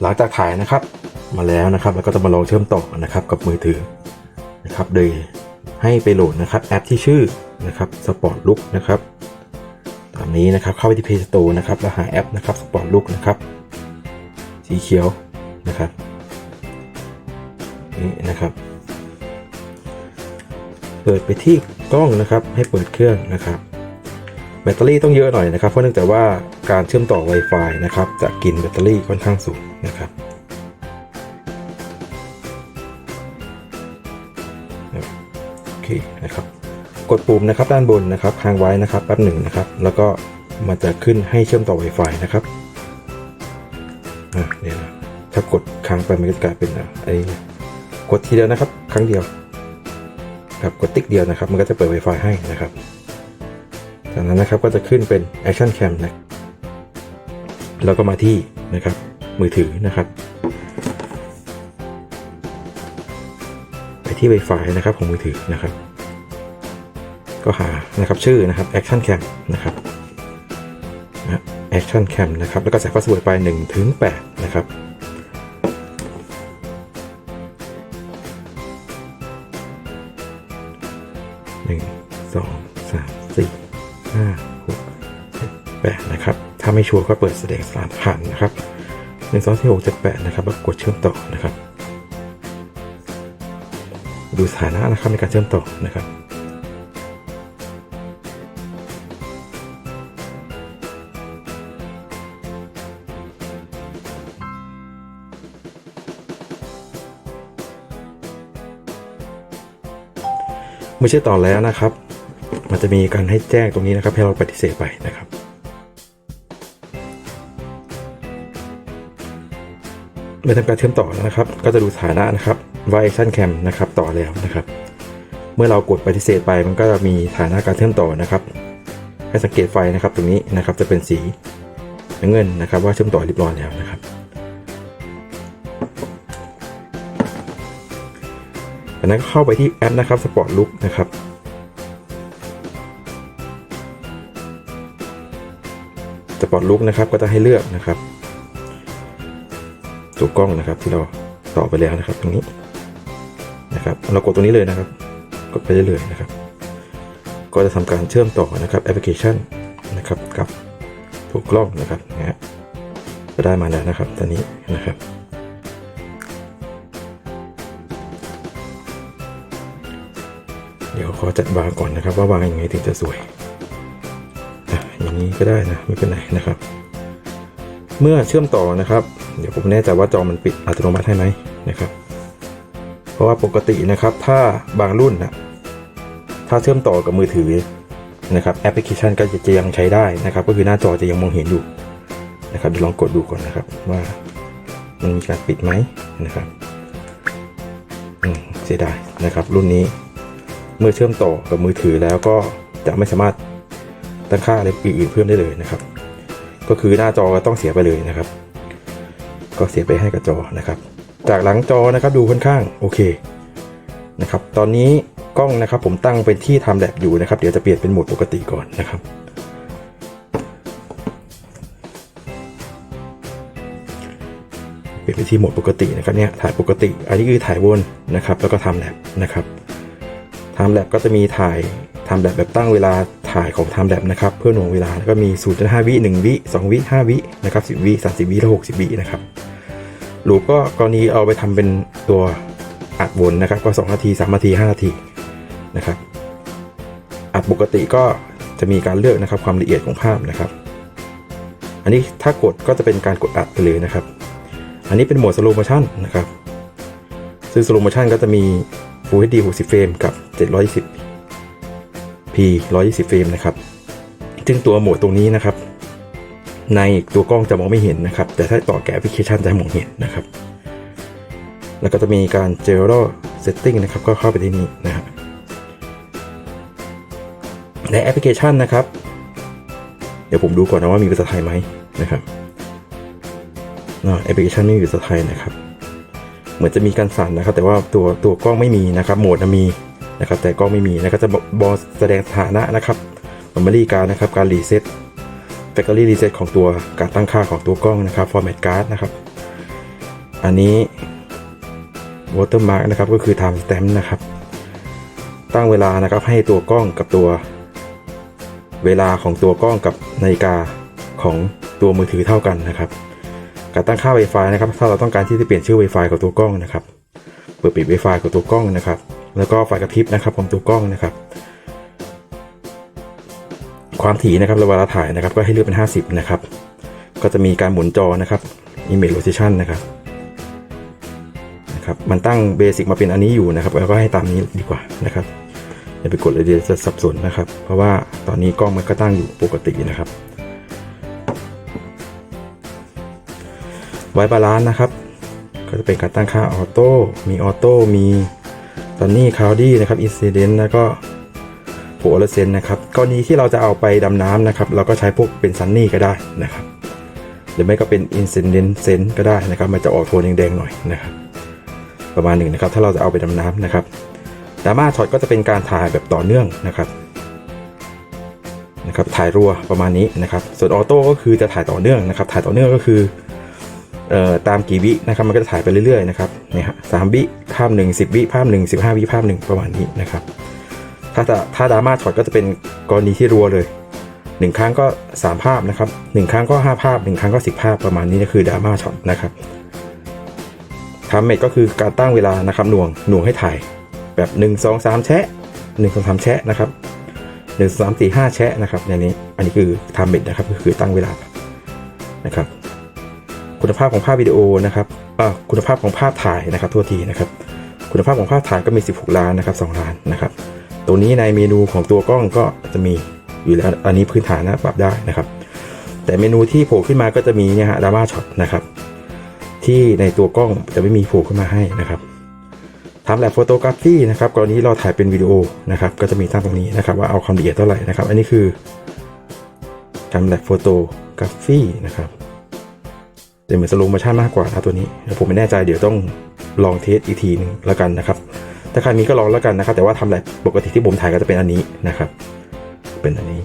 หลังจากถ่ายนะครับมาแล้วนะครับ แล้วก็จะมาลองเชื่อมต่อนะครับกับมือถือนะครับโดยให้ไปโหลดนะครับแอปที่ชื่อนะครับ Sport Look นะครับตามนี้นะครับเข้าไปที่ Play Store นะครับแล้วหาแอปนะครับ Sport Look นะครับสีเขียวนะครับนี่นะครับ เปิดไปที่กล้องนะครับให้เปิดเครื่องนะครับ แบตเตอรี่ต้องเยอะหน่อยนะครับ เพราะเนื่องจากว่าการเชื่อมต่อ Wi-Fi นะครับจะกินแบตเตอรี่ค่อนข้างสูงนะครับโอเคนะครับ กดปุ่มนะครับด้านบนนะครับค้างไว้นะครับแป๊บหนึ่งนะครับ แล้วก็มันจะขึ้นให้เชื่อมต่อ Wi-Fi นะครับอะเนี่ยนะถ้ากดค้างไปมันก็จะกลายเป็นอะไอ้กดทีเดียวนะครับ ครั้งเดียวครับกดติ๊กเดียวนะครับ มันก็จะเปิด Wi-Fi ให้นะครับ จากนั้นนะครับก็จะขึ้นเป็น Action Cam นะแล้วก็มาที่นะครับ มือถือนะครับ ไปที่ Wi-Fi นะครับของมือถือนะครับ ก็หานะครับชื่อนะครับ Action Cam นะครับ Action Cam นะครับ แล้วก็ใส่พาสเวิร์ดไป1ถึง8นะครับหนึ่งสองสามสี่ ห้าหกเจ็ดแปดนะครับ ถ้าไม่ชัวร์ก็เปิดแสดงสานผ่านนะครับหนึ่งสองสี่หกเจ็ดแปดนะครับแล้วกดเชื่อมต่อนะครับ ดูสถานะนะครับในการเชื่อมต่อนะครับเมื่อเชื่อต่อแล้วนะครับ มันจะมีการให้แจ้งตรงนี้นะครับ ให้เราปฏิเสธไปนะครับเมื่อทำการเชื่อมต่อนะครับ ก็จะดูสถานะนะครับ ว่า Action Cam นะครับต่อแล้วนะครับ เมื่อเรากดปฏิเสธไปมันก็จะมีฐานะการเชื่อมต่อนะครับ ให้สังเกตไฟนะครับตรงนี้นะครับจะเป็นสีเงินนะครับ ว่าเชื่อมต่อเรียบร้อยแล้วนะครับจากนั้นก็เข้าไปที่แอปนะครับ Sport Look นะครับ Sport Look นะครับก็จะให้เลือกนะครับตัวกล้องนะครับที่เราต่อไปแล้วนะครับตรงนี้นะครับเรากดตรงนี้เลยนะครับกดไปเรื่อยๆนะครับ ก็จะทำการเชื่อมต่อนะครับแอปพลิเคชันนะครับกับตัวกล้องนะครับนะฮะก็ได้มาแล้วนะครับตอนนี้นะครับเดี๋ยวขอจัดวางก่อนนะครับ ว่าวางยังไงถึงจะสวย นี้ก็ได้นะไม่เป็นไรนะครับ เมื่อเชื่อมต่อนะครับ เดี๋ยวผมแน่ใจว่าจอมันปิดอัตโนมัติให้ไหมนะครับ เพราะว่าปกตินะครับถ้าบางรุ่นนะถ้าเชื่อมต่อกับมือถือนะครับแอปพลิเคชันก็จะยังใช้ได้นะครับ ก็คือหน้าจอจะยังมองเห็นอยู่นะครับเดี๋ยวลองกดดูก่อนนะครับว่ามันมีการปิดไหมนะครับอืมเสียดายนะครับ รุ่นนี้เมื่อเชื่อมต่อกับมือถือแล้วก็จะไม่สามารถ ตั้งค่าอะไรอื่นๆเพิ่มได้เลยนะครับ ก็คือหน้าจอก็ต้องเสียไปเลยนะครับ ก็เสียไปให้กับจอนะครับ จากหลังจอนะครับดูค่อนข้างโอเคนะครับ ตอนนี้กล้องนะครับผมตั้งเป็นที่ทำแลบอยู่นะครับ เดี๋ยวจะเปลี่ยนเป็นโหมดปกติก่อนนะครับ เปลี่ยนไปที่โหมดปกตินะครับเนี่ยถ่ายปกติ อันนี้คือถ่ายวนนะครับ แล้วก็ทำแลบนะครับทม์แลบก็จะมีถ่าย ทม์แลบแบบตั้งเวลาถ่ายของทม์แลบนะครับ เพื่อหน่วงเวลาแล้วก็มี0.5วิ1วิ2วิ5วินะครับ10วิ30วิและ60วินะครับลูปก็กรณีเอาไปทำเป็นตัวอัดวนนะครับ ก็ 2 นาที 3 นาที 5 นาทีนะครับ อัดปกติก็จะมีการเลือกนะครับความละเอียดของภาพนะครับ อันนี้ถ้ากดก็จะเป็นการกดอัดไปเลยนะครับ อันนี้เป็นโหมด slow motion นนะครับ ซึ่ง slow motion ก็จะมี Full HD 60 เฟรมกับ P 120เฟรมนะครับซึ่งตัวโหมดตรงนี้นะครับ ในตัวกล้องจะมองไม่เห็นนะครับ แต่ถ้าต่อแกบแอปพลิเคชันจะมองเห็นนะครับ แล้วก็จะมีการ General Setting นะครับ ก็เข้าไปที่นี่นะครับในแอปพลิเคชันนะครับ เดี๋ยวผมดูก่อนนะว่ามีภาษาไทยไหมนะครับอ่าแอปพลิเคชันไม่มีภาษาไทยนะครับ เหมือนจะมีการสั่นนะครับ แต่ว่าตัวตัวกล้องไม่มีนะครับ โหมดมี นะครับแต่กล้องไม่มีนะครับจะบอกแสดงสถานะนะครับมันมารีการนะครับการรีเซ็ตแฟคทอรี่รีเซ็ตของตัวการตั้งค่าของตัวกล้องนะครับฟอร์แมตการ์ดนะครับ อันนี้ watermark นะครับก็คือ time stamp นะครับ ตั้งเวลานะครับให้ตัวกล้องกับตัว เวลาของตัวกล้องกับนาฬิกาของตัวมือถือเท่ากันนะครับ การตั้งค่า Wi-Fi นะครับ ถ้าเราต้องการที่จะเปลี่ยนชื่อ Wi-Fi ของตัวกล้องนะครับ เปิดปิด Wi-Fi ของตัวกล้องนะครับ แล้วก็ไฟกระพริบนะครับของตัวกล้องนะครับ ความถี่นะครับเวลาถ่ายนะครับ ก็ให้เลือกเป็น 50 นะครับ ก็จะมีการหมุนจอนะครับ image rotation นะครับนะครับ มันตั้งเบสิกมาเป็นอันนี้อยู่นะครับแล้วก็ให้ตามนี้ดีกว่านะครับอย่าไปกดเลยเดี๋ยวจะสับสนนะครับ เพราะว่าตอนนี้กล้องมันก็ตั้งอยู่ปกตินะครับ ไว้บาลานซ์นะครับ ก็จะเป็นการตั้งค่าออโต้มีออโต้มี ตอนนี้คาวดี้นะครับอินซิเดนต์แล้วก็โฟลเซนนะครับกรณีที่เราจะเอาไปดำน้ำนะครับ เราก็ใช้พวกเป็นซันนี่ก็ได้นะครับ หรือไม่ก็เป็นอินซิเดนต์เซนก็ได้นะครับ มันจะออกโทนแดงๆหน่อยนะครับ ประมาณหนึ่งนะครับ ถ้าเราจะเอาไปดำน้ำนะครับดราม่าช็อตก็จะเป็นการถ่ายแบบต่อเนื่องนะครับนะครับถ่ายรัวประมาณนี้นะครับ ส่วนออโต้ก็คือจะถ่ายต่อเนื่องนะครับ ถ่ายต่อเนื่องก็คือ เอ่อตามกี่วินะครับมันก็จะถ่ายไปเรื่อยๆนะครับเนี่ยฮะสามวิภาพหนึ่งสิบวิภาพหนึ่งสิบห้าวิภาพหนึ่งประมาณนี้นะครับ ถ้าจะถ้าดราม่าช็อตก็จะเป็นกรณีที่รัวเลยหนึ่งครั้งก็สามภาพนะครับหนึ่งครั้งก็ห้าภาพหนึ่งครั้งก็สิบภาพประมาณนี้นะคือดราม่าช็อตนะครับทำเมทก็คือการตั้งเวลานะครับหน่วงหน่วงให้ถ่าย แบบหนึ่งสองสามแชะหนึ่งสองสามแชะนะครับหนึ่งสามสี่ห้าแชะนะครับในนี้อันนี้คือทำเมทนะครับก็คือตั้งเวลานะครับ คุณภาพของภาพวิดีโอนะครับอ่าคุณภาพของภาพถ่ายนะครับโทษทีนะครับ คุณภาพของภาพถ่ายก็มี 16 ล้านนะครับ2ล้านนะครับ ตรงนี้ในเมนูของตัวกล้องก็จะมีอยู่แล้วอันนี้พื้นฐานนะปรับได้นะครับ แต่เมนูที่โผล่ขึ้นมาก็จะมีเนี่ยฮะดราม่าช็อตนะครับ ที่ในตัวกล้องจะไม่มีโผล่ขึ้นมาให้นะครับทำแลบโฟโตกราฟีนะครับกรณีเราถ่ายเป็นวิดีโอนะครับ ก็จะมีตั้งตรงนี้นะครับ ว่าเอาความละเอียดเท่าไหร่นะครับ อันนี้คือทำแลบโฟโตกราฟีนะครับ จะเหมือนสโลโมชั่นมากกว่านะตัวนี้ ผมไม่แน่ใจเดี๋ยวต้องลองเทสอีกทีหนึงแล้วกันนะครับ ถ้าใครมีก็ลองแล้วกันนะครับ แต่ว่าทำอะไรปกติที่ผมถ่ายก็จะเป็นอันนี้นะครับ เป็นอันนี้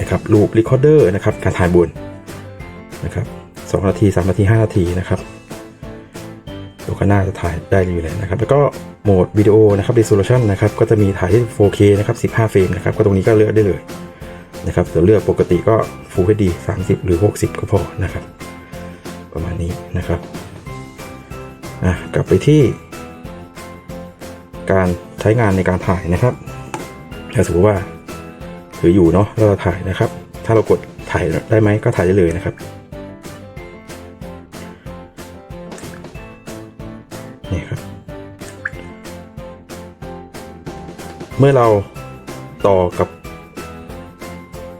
นะครับรูปรีคอร์เดอร์นะครับการถ่ายบนนะครับสองนาทีสามนาทีห้านาทีนะครับตัวก็น่าจะถ่ายได้อยู่แล้วนะครับ แล้วก็โหมดวิดีโอนะครับ resolution นะครับ ก็จะมีถ่ายที่ 4K นะครับ15เฟรมนะครับ ก็ตรงนี้ก็เลือกได้เลยนะครับจะเลือกปกติก็ Full HD 30 หรือ 60 ก็พอนะครับ ประมาณนี้นะครับอะกลับไปที่ การใช้งานในการถ่ายนะครับถ้าสมมติว่าถืออยู่เนาะแล้วเราถ่ายนะครับ ถ้าเรากดถ่ายได้ไหมก็ถ่ายได้เลยนะครับนี่ครับ เมื่อเราต่อกับ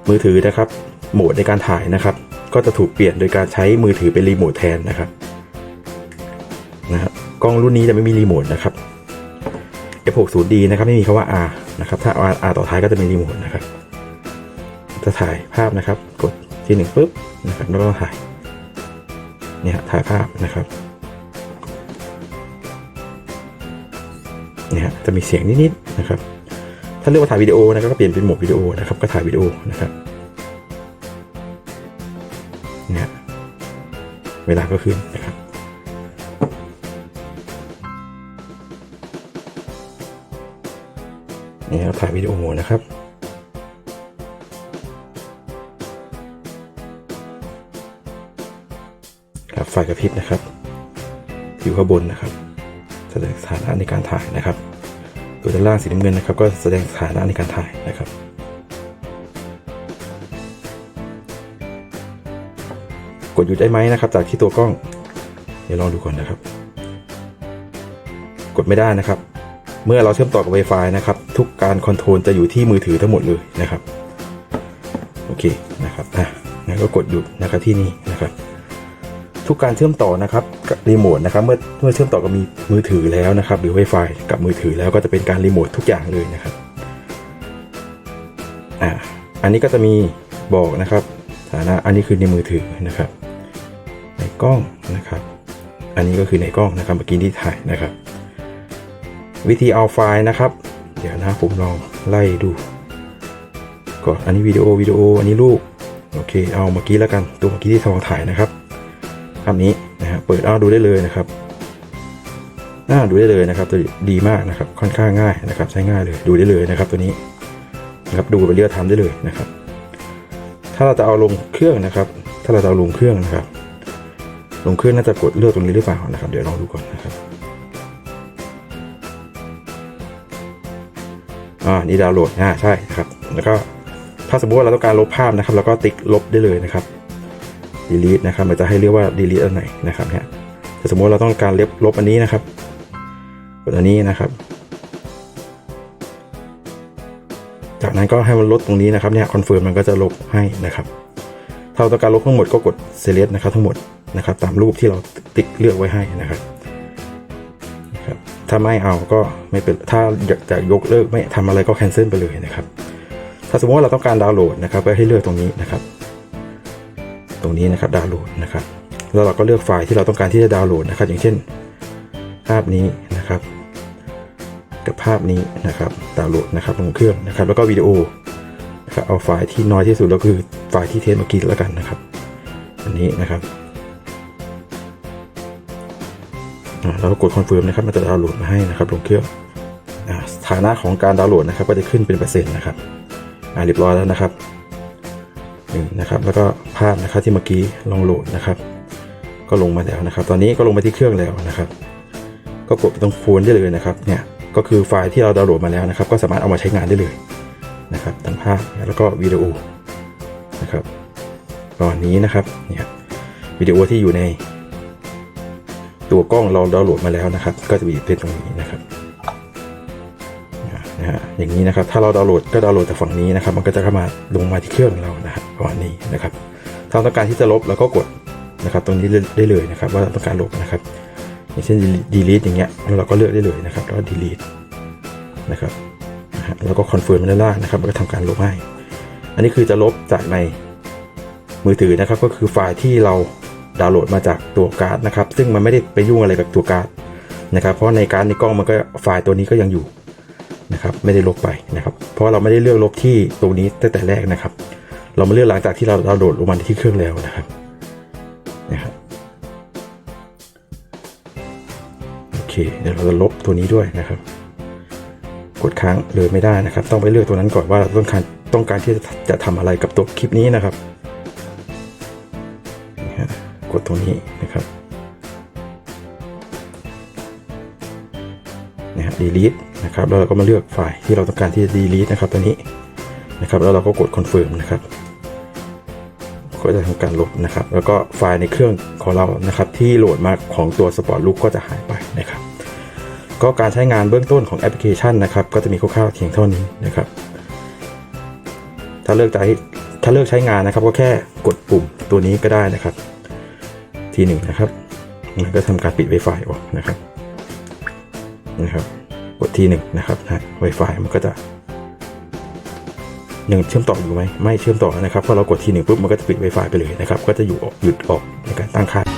มือถือนะครับ โหมดในการถ่ายนะครับ ก็จะถูกเปลี่ยนโดยการใช้มือถือเป็นรีโมทแทนนะครับนะครับกล้องรุ่นนี้จะไม่มีรีโมทนะครับ F60D นะครับไม่มีคำว่า R นะครับถ้า R R ต่อท้ายก็จะมีรีโมทนะครับจะถ่ายภาพนะครับ กดที่หนึ่งปุ๊บนะครับแล้วก็ถ่ายเนี่ยถ่ายภาพนะครับเนี่ยจะมีเสียงนิดๆนะครับ ถ้าเลือกว่าถ่ายวิดีโอนะครับก็เปลี่ยนเป็นโหมดวิดีโอนะครับก็ถ่ายวิดีโอนะครับ วลาก็ขึ้นนะครับนี่ครับถ่ายวิดีโอนะครับครับไฟกระพริบนะครับ อยู่ข้างบนนะครับ แสดงสถานะในการถ่ายนะครับตัวด้านล่างสีน้ำเงินนะครับ ก็แสดงสถานะในการถ่ายนะครับ กดหยุดได้ไหมนะครับ จากที่ตัวกล้อง เดี๋ยวลองดูก่อนนะครับ กดไม่ได้นะครับ เมื่อเราเชื่อมต่อกับ Wi-Fi นะครับ ทุกการคอนโทรลจะอยู่ที่มือถือทั้งหมดเลยนะครับ โอเคนะครับอะงั้นก็กดหยุดนะครับที่นี่นะครับ ทุกการเชื่อมต่อนะครับกับรีโมทนะครับเมื่อเมื่อเชื่อมต่อกับมีมือถือแล้วนะครับ หรือ Wi-Fi กับมือถือแล้วก็จะเป็นการรีโมททุกอย่างเลยนะครับอ่าอันนี้ก็จะมีบอกนะครับฐานะอันนี้คือในมือถือนะครับ กล้องนะครับ อันนี้ก็คือในกล้องนะครับเมื่อกี้ที่ถ่ายนะครับ วิธีเอาไฟล์นะครับ เดี๋ยวนะผมลองไล่ดูก่อนอันนี้วิดีโอวิดีโออันนี้รูปโอเคเอาเมื่อกี้แล้วกันตัวเมื่อกี้ที่ทองถ่ายนะครับภาพนี้นะฮะเปิดอ้าดูได้เลยนะครับน่าดูได้เลยนะครับตัวดีมากนะครับค่อนข้างง่ายนะครับ ใช้ง่ายเลยดูได้เลยนะครับตัวนี้นะครับดูไปเรียลไทม์ได้เลยนะครับ ถ้าเราจะเอาลงเครื่องนะครับ ถ้าเราจะเอาลงเครื่องนะครับ ลงเครื่องน่าจะกดเลือกตรงนี้หรือเปล่านะครับ เดี๋ยวลองดูก่อนนะครับอ่านี่ดาวน์โหลดอ่าใช่ครับ แล้วก็ถ้าสมมติว่าเราต้องการลบภาพนะครับเราก็ติ๊กลบได้เลยนะครับ delete นะครับมันจะให้เรียกว่า delete อันไหนนะครับเนี่ยถ้าสมมติเราต้องการลบลบอันนี้นะครับกดอันนี้นะครับ จากนั้นก็ให้มันลดตรงนี้นะครับเนี่ยคอนเฟิร์มมันก็จะลบให้นะครับถ้าเราต้องการลบทั้งหมดก็กด select นะครับทั้งหมด นะครับ ตามรูปที่เราติ๊กเลือกไว้ให้นะครับครับ ถ้าไม่เอาก็ไม่เป็นถ้าอยากจะยกเลิกไม่ทำอะไรก็แคนเซิลไปเลยนะครับ ถ้าสมมติว่าเราต้องการดาวน์โหลดนะครับ ก็ให้เลือกตรงนี้นะครับ ตรงนี้นะครับดาวน์โหลดนะครับ แล้วเราก็เลือกไฟล์ที่เราต้องการที่จะดาวน์โหลดนะครับ อย่างเช่น ภาพนี้นะครับ กับภาพนี้นะครับดาวน์โหลดนะครับลงเครื่องนะครับ แล้วก็วิดีโอนะครับเอาไฟล์ที่น้อยที่สุดแล้วคือไฟล์ที่เทสเมื่อกี้แล้วกันนะครับ อันนี้นะครับ อ่าเราก็กดคอนเฟิร์มนะครับมันจะดาวน์โหลดมาให้นะครับลงเครื่องอ่าสถานะของการดาวน์โหลดนะครับก็จะขึ้นเป็นเปอร์เซ็นต์นะครับอ่าเรียบร้อยแล้วนะครับนี่นะครับแล้วก็ภาพนะครับที่เมื่อกี้ลองโหลดนะครับ ก็ลงมาแล้วนะครับ ตอนนี้ก็ลงมาที่เครื่องแล้วนะครับ ก็กดไปตรงโฟนได้เลยนะครับเนี่ยก็คือไฟล์ที่เราดาวน์โหลดมาแล้วนะครับ ก็สามารถเอามาใช้งานได้เลยนะครับทั้งภาพแล้วก็วิดีโอนะครับตอนนี้นะครับเนี่ยวิดีโอที่อยู่ใน ตัวกล้องเราดาวน์โหลดมาแล้วนะครับ ก็จะมีเป็นตรงนี้นะครับนะฮะอย่างนี้นะครับถ้าเราดาวน์โหลดก็ดาวน์โหลดจากฝั่งนี้นะครับ มันก็จะเข้ามาลงมาที่เครื่องเรานะครับประมาณนี้นะครับถ้าต้องการที่จะลบเราก็กดนะครับตรงนี้ได้เลยนะครับ ว่าต้องการลบนะครับอย่างเช่น delete อย่างเงี้ยแล้วเราก็เลือกได้เลยนะครับแล้วก็ delete นะครับแล้วก็ confirm มันด้านล่างนะครับมันก็ทำการลบให้ อันนี้คือจะลบจากในมือถือนะครับ ก็คือไฟล์ที่เรา ดาวน์โหลดมาจากตัวการ์ดนะครับ ซึ่งมันไม่ได้ไปยุ่งอะไรกับตัวการ์ดนะครับเพราะในการ์ดในกล้องมันก็ไฟล์ตัวนี้ก็ยังอยู่นะครับไม่ได้ลบไปนะครับ เพราะเราไม่ได้เลือกลบที่ตรงนี้ตั้งแต่แรกนะครับ เรามาเลือกหลังจากที่เราดาวน์โหลดลงมาที่เครื่องแล้วนะครับนะครับโอเคเดี๋ยวเราจะลบตัวนี้ด้วยนะครับ กดค้างเลยไม่ได้นะครับ ต้องไปเลือกตัวนั้นก่อนว่าเราต้องการต้องการที่จะจะทำอะไรกับตัวคลิปนี้นะครับ ตรงนี้นะครับนะฮะ delete นะครับแล้วเราก็มาเลือกไฟล์ที่เราต้องการที่จะ delete นะครับตัวนี้นะครับ แล้วเราก็กด confirm นะครับก็จะทำการลบนะครับ แล้วก็ไฟล์ในเครื่องของเรานะครับ ที่โหลดมาของตัว Sport Look ก็จะหายไปนะครับ ก็การใช้งานเบื้องต้นของแอปพลิเคชันนะครับ ก็จะมีคร่าวๆเพียงเท่านี้นะครับ ถ้าเลือกใจถ้าเลือกใช้งานนะครับ ก็แค่กดปุ่มตัวนี้ก็ได้นะครับ ทีหนึ่งนะครับมันก็ทำการปิด Wi-Fi ออกนะครับนะครับกดทีหนึ่งนะครับนะ Wi-Fi มันก็จะยังเชื่อมต่ออยู่ไหมไม่เชื่อมต่อนะครับพอเรากดทีหนึ่งปุ๊บมันก็จะปิด Wi-Fi ไปเลยนะครับ ก็จะอยู่ออกหยุดออกในการตั้งค่า